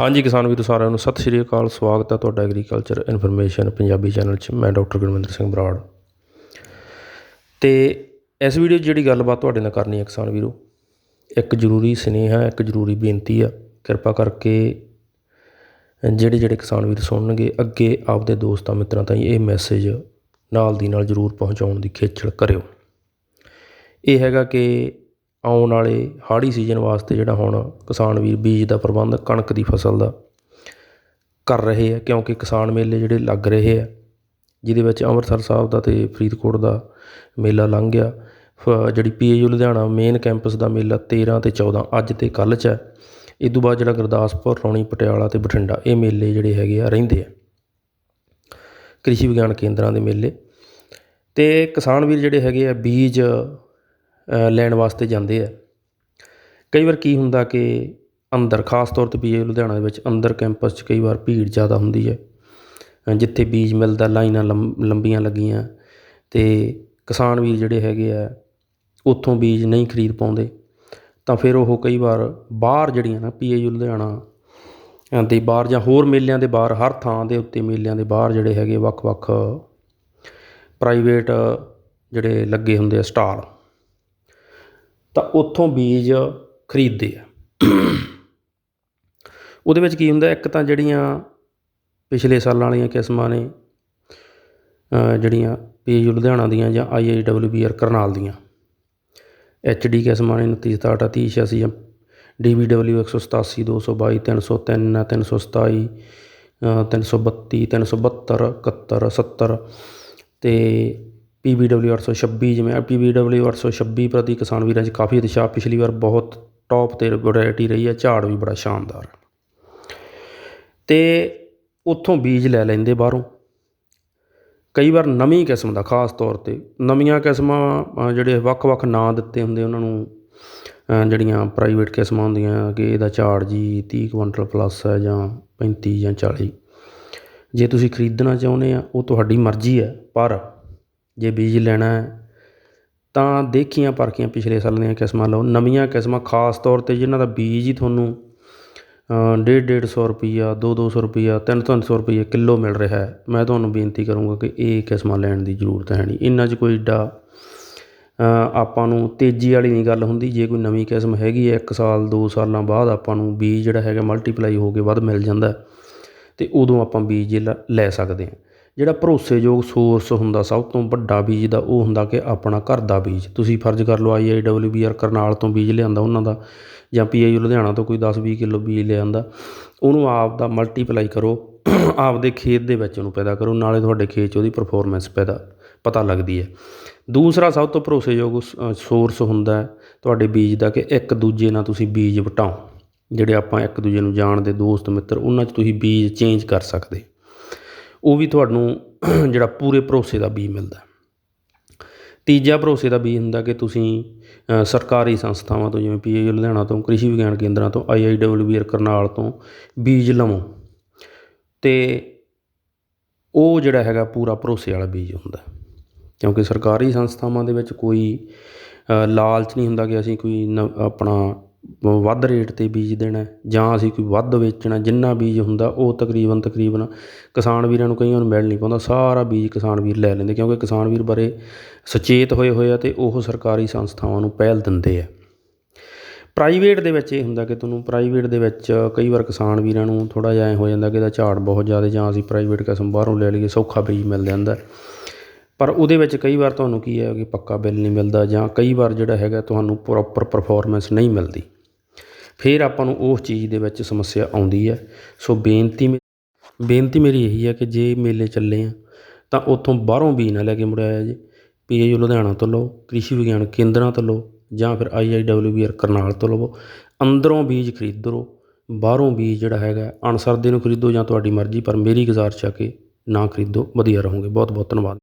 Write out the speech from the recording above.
ਹਾਂਜੀ ਕਿਸਾਨ ਵੀਰੋ ਸਾਰਿਆਂ ਨੂੰ ਸਤਿ ਸ਼੍ਰੀ ਅਕਾਲ, ਸਵਾਗਤ ਹੈ ਤੁਹਾਡਾ ਐਗਰੀਕਲਚਰ ਇਨਫੋਰਮੇਸ਼ਨ ਪੰਜਾਬੀ ਚੈਨਲ 'ਚ। ਮੈਂ ਡਾਕਟਰ ਗੁਰਮਿੰਦਰ ਸਿੰਘ ਬਰਾੜ। ਤੇ ਇਸ ਵੀਡੀਓ 'ਚ ਜਿਹੜੀ ਗੱਲਬਾਤ ਤੁਹਾਡੇ ਨਾਲ ਕਰਨੀ ਹੈ ਕਿਸਾਨ ਵੀਰੋ, ਇੱਕ ਜ਼ਰੂਰੀ ਸੁਨੇਹਾ, ਇੱਕ ਜ਼ਰੂਰੀ ਬੇਨਤੀ ਆ। ਕਿਰਪਾ ਕਰਕੇ ਜਿਹੜੇ ਜਿਹੜੇ ਕਿਸਾਨ ਵੀਰ ਸੁਣਨਗੇ, ਅੱਗੇ ਆਪਦੇ ਦੋਸਤਾਂ ਮਿੱਤਰਾਂ ਤਾਈਂ ਇਹ ਮੈਸੇਜ ਨਾਲ ਦੀ ਨਾਲ ਜ਼ਰੂਰ ਪਹੁੰਚਾਉਣ ਦੀ ਖੇਚਲ ਕਰਿਓ। ਇਹ ਹੈਗਾ ਕਿ ਆਉਣ ਵਾਲੇ ਹਾੜੀ ਸੀਜ਼ਨ ਵਾਸਤੇ ਜਿਹੜਾ ਹੁਣ ਕਿਸਾਨ ਵੀਰ ਬੀਜ ਦਾ ਪ੍ਰਬੰਧ ਕਣਕ ਦੀ ਫਸਲ ਦਾ ਕਰ ਰਹੇ ਆ, ਕਿਉਂਕਿ ਕਿਸਾਨ ਮੇਲੇ ਜਿਹੜੇ ਲੱਗ ਰਹੇ ਆ, ਜਿਹਦੇ ਵਿੱਚ ਅੰਮ੍ਰਿਤਸਰ ਸਾਹਿਬ ਦਾ ਤੇ ਫਰੀਦਕੋਟ ਦਾ ਮੇਲਾ ਲੰਘ ਗਿਆ। ਫ- ਜਿਹੜੀ ਪੀਏਯੂ ਲੁਧਿਆਣਾ ਮੇਨ ਕੈਂਪਸ ਦਾ ਮੇਲਾ 13 ਤੇ 14 ਅੱਜ ਤੇ ਕੱਲ੍ਹ 'ਚ ਹੈ। ਇਹ ਤੋਂ ਬਾਅਦ ਜਿਹੜਾ ਗੁਰਦਾਸਪੁਰ, ਰੌਣੀ, ਪਟਿਆਲਾ ਤੇ ਬਠਿੰਡਾ, ਇਹ ਮੇਲੇ ਜਿਹੜੇ ਹੈਗੇ ਆ, ਰਹਿੰਦੇ ਆ। ਕ੍ਰਿਸ਼ੀ ਵਿਗਿਆਨ ਕੇਂਦਰਾਂ ਦੇ ਮੇਲੇ। ਤੇ ਕਿਸਾਨ ਵੀਰ ਜਿਹੜੇ ਹੈਗੇ ਆ, ਬੀਜ ਲੈਣ ਵਾਸਤੇ ਜਾਂਦੇ ਆ। ਕਈ ਵਾਰ ਕੀ ਹੁੰਦਾ ਕਿ ਅੰਦਰ, ਖਾਸ ਤੌਰ ਤੇ ਪੀਏ ਲੁਧਿਆਣਾ ਦੇ ਵਿੱਚ ਅੰਦਰ ਕੈਂਪਸ 'ਚ ਕਈ ਵਾਰ ਭੀੜ ਜ਼ਿਆਦਾ ਹੁੰਦੀ ਹੈ। ਜਿੱਥੇ ਬੀਜ ਮਿਲਦਾ, ਲਾਈਨਾਂ ਲੰਮ- ਲੰਬੀਆਂ ਲੱਗੀਆਂ ਤੇ ਕਿਸਾਨ ਵੀਰ ਜਿਹੜੇ ਹੈਗੇ ਆ, ਉੱਥੋਂ ਬੀਜ ਨਹੀਂ ਖਰੀਦ ਪਾਉਂਦੇ। ਤਾਂ ਫਿਰ ਉਹ ਕਈ ਵਾਰ ਬਾਹਰ ਜਿਹੜੀਆਂ ਨਾ ਪੀਏਯੂ ਲੁਧਿਆਣਾ ਦੇ ਬਾਹਰ ਜਾਂ ਹੋਰ ਮੇਲਿਆਂ ਦੇ ਬਾਹਰ, ਹਰ ਥਾਂ ਦੇ ਉੱਤੇ ਮੇਲਿਆਂ ਦੇ ਬਾਹਰ ਜਿਹੜੇ ਹੈਗੇ ਵੱਖ-ਵੱਖ ਪ੍ਰਾਈਵੇਟ ਜਿਹੜੇ ਲੱਗੇ ਹੁੰਦੇ ਆ ਸਟਾਲ। ਤਾਂ ਉੱਥੋਂ ਬੀਜ ਖਰੀਦਦੇ ਆ। ਉਹਦੇ ਵਿੱਚ ਕੀ ਹੁੰਦਾ ਇੱਕ ਤਾਂ ਜਿਹੜੀਆਂ ਪਿਛਲੇ ਸਾਲਾਂ ਵਾਲੀਆਂ ਕਿਸਮਾਂ ਨੇ ਜਿਹੜੀਆਂ ਪੀਯੂ ਲੁਧਿਆਣਾ ਦੀਆਂ ਜਾਂ ਆਈਆਈਡਬਲਯੂਬੀਆਰ ਕਰਨਾਲ ਦੀਆਂ ਐਚਡੀ ਕਿਸਮਾਂ ਨੇ 29 67 30 86 ਜਾਂ ਡੀਬੀਡਬਲਯੂ 187 222 303 327 ਅ, 332 372 71 70 ਤੇ ਪੀਬੀਡਬਲਯੂ 826 ਜਿਵੇਂ ਪੀਬੀਡਬਲਯੂ 826 ਪ੍ਰਤੀ ਕਿਸਾਨ ਵੀਰਾਂ 'ਚ ਕਾਫੀ ਉਤਸ਼ਾਹ। ਪਿਛਲੀ ਵਾਰ ਬਹੁਤ ਟੌਪ ਤੇ ਵੈਰਾਈਟੀ ਰਹੀ ਹੈ ਝਾੜ ਵੀ ਬੜਾ ਸ਼ਾਨਦਾਰ। ਹੈ ਤੇ ਉੱਥੋਂ ਬੀਜ ਲੈ ਲੈਂਦੇ ਬਾਹਰੋਂ। ਕਈ ਵਾਰ ਨਵੀਂ ਕਿਸਮ ਦਾ, ਖਾਸ ਤੌਰ ਤੇ ਨਵੀਆਂ ਕਿਸਮਾਂ ਜਿਹੜੇ ਵੱਖ-ਵੱਖ ਨਾਂ ਦਿੱਤੇ ਹੁੰਦੇ ਉਹਨਾਂ ਨੂੰ ਜਿਹੜੀਆਂ ਪ੍ਰਾਈਵੇਟ ਕਿਸਮਾਂ ਹੁੰਦੀਆਂ ਕਿ ਇਹਦਾ ਝਾੜ ਜੀ 30 ਕੁਇੰਟਲ ਪਲੱਸ ਹੈ ਜਾਂ 35 ਜਾਂ 40 ਜੇ ਤੁਸੀਂ ਖਰੀਦਣਾ ਚਾਹੁੰਦੇ ਆ, ਉਹ ਤੁਹਾਡੀ ਮਰਜ਼ੀ ਹੈ, ਪਰ ਜੇ ਬੀਜ ਲੈਣਾ ਤਾਂ ਦੇਖੀਆਂ ਪਰਖੀਆਂ ਪਿਛਲੇ ਸਾਲਾਂ ਦੀਆਂ ਕਿਸਮਾਂ ਲਓ। ਨਵੀਆਂ ਕਿਸਮਾਂ ਖਾਸ ਤੌਰ ਤੇ ਜਿਨ੍ਹਾਂ ਦਾ ਬੀਜ ਹੀ ਤੁਹਾਨੂੰ ਡੇਢ ਡੇਢ ਸੌ ਰੁਪਈਆ ਦੋ ਦੋ ਸੌ ਰੁਪਈਆ ਤਿੰਨ ਤਿੰਨ ਸੌ ਰੁਪਈਆ ਕਿਲੋ ਮਿਲ ਰਿਹਾ ਹੈ। ਮੈਂ ਤੁਹਾਨੂੰ ਬੇਨਤੀ ਕਰੂੰਗਾ ਕਿ ਇਹ ਕਿਸਮਾਂ ਲੈਣ ਦੀ ਜ਼ਰੂਰਤ ਹੈ ਨਹੀਂ। ਇਹਨਾਂ 'ਚ ਕੋਈ ਏਡਾ ਆਪਾਂ ਨੂੰ ਤੇਜ਼ੀ ਵਾਲੀ ਨਹੀਂ ਗੱਲ ਹੁੰਦੀ। ਜੇ ਕੋਈ ਨਵੀਂ ਕਿਸਮ ਹੈਗੀ ਹੈ ਇੱਕ ਸਾਲ ਦੋ ਸਾਲਾਂ ਬਾਅਦ ਆਪਾਂ ਨੂੰ ਬੀਜ ਜਿਹੜਾ ਹੈਗਾ ਮਲਟੀਪਲਾਈ ਹੋ ਕੇ ਵੱਧ ਮਿਲ ਜਾਂਦਾ ਹੈ, ਤੇ ਉਦੋਂ ਆਪਾਂ ਬੀਜ ਲ- ਲੈ ਸਕਦੇ ਹਾਂ। ਜਿਹੜਾ ਭਰੋਸੇਯੋਗ ਸੋਰਸ ਹੁੰਦਾ ਸਭ ਤੋਂ ਵੱਡਾ ਬੀਜ ਦਾ, ਉਹ ਹੁੰਦਾ ਕਿ ਆਪਣਾ ਘਰ ਦਾ ਬੀਜ। ਤੁਸੀਂ ਫਰਜ਼ ਕਰ ਲਓ I I W B R Karnal ਤੋਂ ਬੀਜ ਲਿਆਂਦਾ ਉਹਨਾਂ ਦਾ ਜਾਂ ਪੀ ਪੀਆਈਯੂ ਲੁਧਿਆਣਾ ਤੋਂ ਕੋਈ 10-20 ਕਿਲੋ ਬੀਜ ਲਿਆਂਦਾ, ਉਹਨੂੰ ਆਪ ਦਾ ਮਲਟੀਪਲਾਈ ਕਰੋ, ਆਪਦੇ ਖੇਤ ਦੇ ਵਿੱਚ ਉਹਨੂੰ ਪੈਦਾ ਕਰੋ, ਨਾਲੇ ਤੁਹਾਡੇ ਖੇਤ 'ਚ ਉਹਦੀ ਪਰਫਾਰਮੈਂਸ ਪੈਦਾ, ਪਤਾ ਲੱਗਦੀ ਹੈ। ਦੂਸਰਾ ਸਭ ਤੋਂ ਭਰੋਸੇਯੋਗ ਸੋਰਸ ਹੁੰਦਾ ਤੁਹਾਡੇ ਬੀਜ ਦਾ ਕਿ ਇੱਕ ਦੂਜੇ ਨਾਲ ਤੁਸੀਂ ਬੀਜ ਵਟਾਓ। ਜਿਹੜੇ ਆਪਾਂ ਇੱਕ ਦੂਜੇ ਨੂੰ ਜਾਣਦੇ, ਦੋਸਤ, ਮਿੱਤਰ, ਉਹਨਾਂ 'ਚ ਤੁਸੀਂ ਬੀਜ ਚੇਂਜ ਕਰ ਸਕਦੇ। ਉਹ ਵੀ ਤੁਹਾਨੂੰ ਜਿਹੜਾ ਪੂਰੇ ਭਰੋਸੇ ਦਾ ਬੀਜ ਮਿਲਦਾ ਤੀਜਾ ਭਰੋਸੇ ਦਾ ਬੀਜ ਹੁੰਦਾ ਕਿ ਤੁਸੀਂ ਸਰਕਾਰੀ ਸੰਸਥਾਵਾਂ ਤੋਂ ਜਿਵੇਂ ਪੀਏ ਲੁਧਿਆਣਾ ਤੋਂ, ਕ੍ਰਿਸ਼ੀ ਵਿਗਿਆਨ ਕੇਂਦਰਾਂ ਤੋਂ ਆਈਆਈਡਬਲਯੂਬੀਆਰ ਕਰਨਾਲ ਤੋਂ ਬੀਜ ਲਵੋ। ਤੇ ਉਹ ਜਿਹੜਾ ਹੈਗਾ ਪੂਰਾ ਭਰੋਸੇ ਵਾਲਾ ਬੀਜ ਹੁੰਦਾ ਕਿਉਂਕਿ ਸਰਕਾਰੀ ਸੰਸਥਾਵਾਂ ਦੇ ਵਿੱਚ ਕੋਈ ਲਾਲਚ ਨਹੀਂ ਹੁੰਦਾ ਕਿ ਅਸੀਂ ਕੋਈ ਨ- ਆਪਣਾ ਵੱਧ ਰੇਟ ਤੇ ਬੀਜ ਦੇਣਾ ਜਾਂ ਅਸੀਂ ਕੋਈ ਵੱਧ ਵੇਚਣਾ, ਜਿੰਨਾ ਬੀਜ ਹੁੰਦਾ ਉਹ ਤਕਰੀਬਨ ਤਕਰੀਬਨ ਕਿਸਾਨ ਵੀਰਾਂ ਨੂੰ ਕਈਆਂ ਨੂੰ ਮਿਲ ਨਹੀਂ ਪਾਉਂਦਾ, ਸਾਰਾ ਬੀਜ ਕਿਸਾਨ ਵੀਰ ਲੈ ਲੈਂਦੇ, ਕਿਉਂਕਿ ਕਿਸਾਨ ਵੀਰ ਬਾਰੇ ਸੁਚੇਤ ਹੋਏ ਹੋਏ ਆ ਅਤੇ ਉਹ ਸਰਕਾਰੀ ਸੰਸਥਾਵਾਂ ਨੂੰ ਪਹਿਲ ਦਿੰਦੇ ਆ। ਪ੍ਰਾਈਵੇਟ ਦੇ ਵਿੱਚ ਇਹ ਹੁੰਦਾ ਕਿ ਤੁਹਾਨੂੰ ਪ੍ਰਾਈਵੇਟ ਦੇ ਵਿੱਚ ਕਈ ਵਾਰ ਕਿਸਾਨ ਵੀਰਾਂ ਨੂੰ ਥੋੜ੍ਹਾ ਜਿਹਾ ਐਂ ਹੋ ਜਾਂਦਾ ਕਿ ਇਹਦਾ ਝਾੜ ਬਹੁਤ ਜ਼ਿਆਦਾ ਜਾਂ ਅਸੀਂ ਪ੍ਰਾਈਵੇਟ ਕਿਸਮ ਬਾਹਰੋਂ ਲੈ ਲਈਏ, ਸੌਖਾ ਬੀਜ ਮਿਲ ਜਾਂਦਾ। ਪਰ ਉਹਦੇ ਵਿੱਚ ਕਈ ਵਾਰ ਤੁਹਾਨੂੰ ਕੀ ਹੈ ਕਿ ਪੱਕਾ ਬਿੱਲ ਨਹੀਂ ਮਿਲਦਾ ਜਾਂ ਕਈ ਵਾਰ ਜਿਹੜਾ ਹੈਗਾ ਤੁਹਾਨੂੰ ਪ੍ਰੋਪਰ ਪਰਫੋਰਮੈਂਸ ਨਹੀਂ ਮਿਲਦੀ। ਫਿਰ ਆਪਾਂ ਨੂੰ ਉਸ ਚੀਜ਼ ਦੇ ਵਿੱਚ ਸਮੱਸਿਆ ਆਉਂਦੀ ਹੈ। ਸੋ ਬੇਨਤੀ ਮੇ- ਬੇਨਤੀ ਮੇਰੀ ਇਹੀ ਹੈ ਕਿ ਜੇ ਮੇਲੇ ਚੱਲੇ ਆ, ਤਾਂ ਉੱਥੋਂ ਬਾਹਰੋਂ ਬੀਜ ਨਾ ਲੈ ਕੇ ਮੁੜਿਆ ਜੀ। ਪੀਏਯੂ ਲੁਧਿਆਣਾ ਤੋਂ ਲਓ, ਕ੍ਰਿਸ਼ੀ ਵਿਗਿਆਨ ਕੇਂਦਰਾਂ ਤੋਂ ਲਓ, ਜਾਂ ਫਿਰ ਆਈਆਈਡਬਲਯੂਬੀਆਰ ਕਰਨਾਲ ਤੋਂ ਲਵੋ, ਅੰਦਰੋਂ ਬੀਜ ਖਰੀਦੋ, ਬਾਹਰੋਂ ਬੀਜ ਜਿਹੜਾ ਹੈਗਾ ਅਣਸਰਦੇ ਨੂੰ ਖਰੀਦੋ ਜਾਂ ਤੁਹਾਡੀ ਮਰਜ਼ੀ, ਪਰ ਮੇਰੀ ਗੁਜ਼ਾਰਿਸ਼ ਆ ਕਿ ਨਾ ਖਰੀਦੋ, ਵਧੀਆ ਰਹੋਗੇ। ਬਹੁਤ ਬਹੁਤ ਧੰਨਵਾਦ।